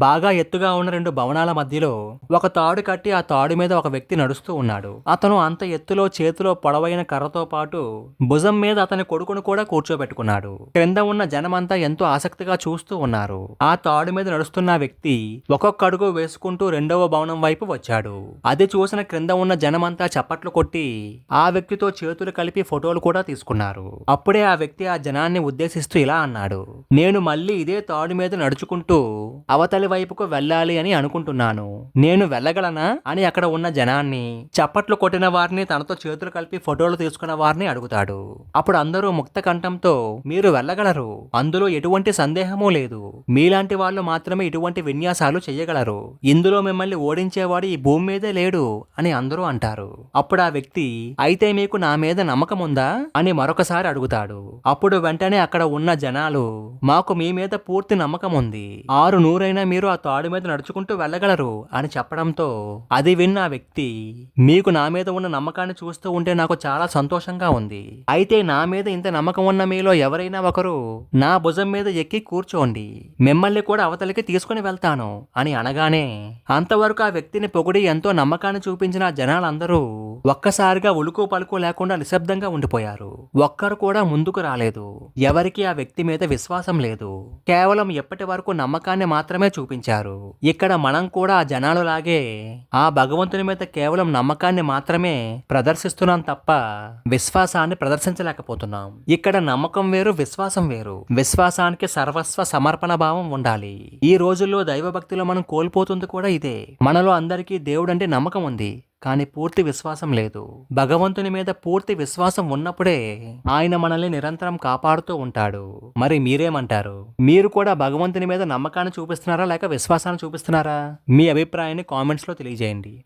బాగా ఎత్తుగా ఉన్న రెండు భవనాల మధ్యలో ఒక తాడు కట్టి ఆ తాడు మీద ఒక వ్యక్తి నడుస్తూ ఉన్నాడు. అతను అంత ఎత్తులో చేతిలో పొడవైన కర్రతో పాటు భుజం మీద అతని కొడుకును కూడా కూర్చోబెట్టుకున్నాడు. క్రింద ఉన్న జనమంతా ఎంతో ఆసక్తిగా చూస్తూ ఉన్నారు. ఆ తాడు మీద నడుస్తున్న వ్యక్తి ఒక్కొక్క అడుగు వేసుకుంటూ రెండవ భవనం వైపు వచ్చాడు. అది చూసిన క్రింద ఉన్న జనమంతా చప్పట్లు కొట్టి ఆ వ్యక్తితో చేతులు కలిపి ఫోటోలు కూడా తీసుకున్నారు. అప్పుడే ఆ వ్యక్తి ఆ జనాన్ని ఉద్దేశిస్తూ ఇలా అన్నాడు. నేను మళ్ళీ ఇదే తాడు మీద నడుచుకుంటూ అవతలి వైపుకు వెళ్ళాలి అని అనుకుంటున్నాను. నేను వెళ్ళగలనా? అని అక్కడ ఉన్న జనాన్ని చప్పట్లు కొట్టిన వారిని తనతో చేతులు కలిపి ఫోటోలు తీసుకున్న వారిని అడుగుతాడు. అప్పుడు అందరూ ముక్త కంఠంతో మీరు వెళ్ళగలరు. అందులో ఎటువంటి సందేహమూ లేదు. మీలాంటి వాళ్ళు మాత్రమే ఇటువంటి విన్యాసాలు చేయగలరు. ఇందులో మిమ్మల్ని ఓడించేవాడు ఈ భూమి మీదే లేడు అని అందరూ అంటారు. అప్పుడు ఆ వ్యక్తి అయితే మీకు నా మీద నమ్మకం ఉందా? అని మరొకసారి అడుగుతాడు. అప్పుడు వెంటనే అక్కడ ఉన్న జనాలు మాకు మీ మీద పూర్తి నమ్మకం ఉంది. ఆరు నూరైనా మీరు మీరు ఆ తాడు మీద నడుచుకుంటూ వెళ్ళగలరు అని చెప్పడంతో అది విన్న ఆ వ్యక్తి మీకు నా మీద ఉన్న నమ్మకాన్ని చూస్తూ ఉంటే నాకు చాలా సంతోషంగా ఉంది. అయితే నా మీద ఇంత నమ్మకం ఉన్న మీలో ఎవరైనా ఒకరు నా భుజం మీద ఎక్కి కూర్చోండి. మిమ్మల్ని కూడా అవతలికి తీసుకుని వెళ్తాను అని అనగానే అంతవరకు ఆ వ్యక్తిని పొగిడి ఎంతో నమ్మకాన్ని చూపించిన జనాలందరూ ఒక్కసారిగా ఉలుకు పలుకు లేకుండా నిశ్శబ్దంగా ఉండిపోయారు. ఒక్కరు కూడా ముందుకు రాలేదు. ఎవరికి ఆ వ్యక్తి మీద విశ్వాసం లేదు. కేవలం ఎప్పటి వరకు నమ్మకాన్ని మాత్రమే చూపించారు. ఇక్కడ మనం కూడా ఆ జనాలు లాగే ఆ భగవంతుని మీద కేవలం నమ్మకాన్ని మాత్రమే ప్రదర్శిస్తున్నాం తప్ప విశ్వాసాన్ని ప్రదర్శించలేకపోతున్నాం. ఇక్కడ నమ్మకం వేరు విశ్వాసం వేరు. విశ్వాసానికి సర్వస్వ సమర్పణ భావం ఉండాలి. ఈ రోజుల్లో దైవభక్తిలో మనం కోల్పోతుంది కూడా ఇదే. మనలో అందరికీ దేవుడంటే నమ్మకం ఉంది. కానీ పూర్తి విశ్వాసం లేదు. భగవంతుని మీద పూర్తి విశ్వాసం ఉన్నప్పుడే ఆయన మనల్ని నిరంతరం కాపాడుతూ ఉంటాడు. మరి మీరేమంటారు? మీరు కూడా భగవంతుని మీద నమ్మకాన్ని చూపిస్తున్నారా లేక విశ్వాసాన్ని చూపిస్తున్నారా? మీ అభిప్రాయాన్ని కామెంట్స్లో తెలియజేయండి.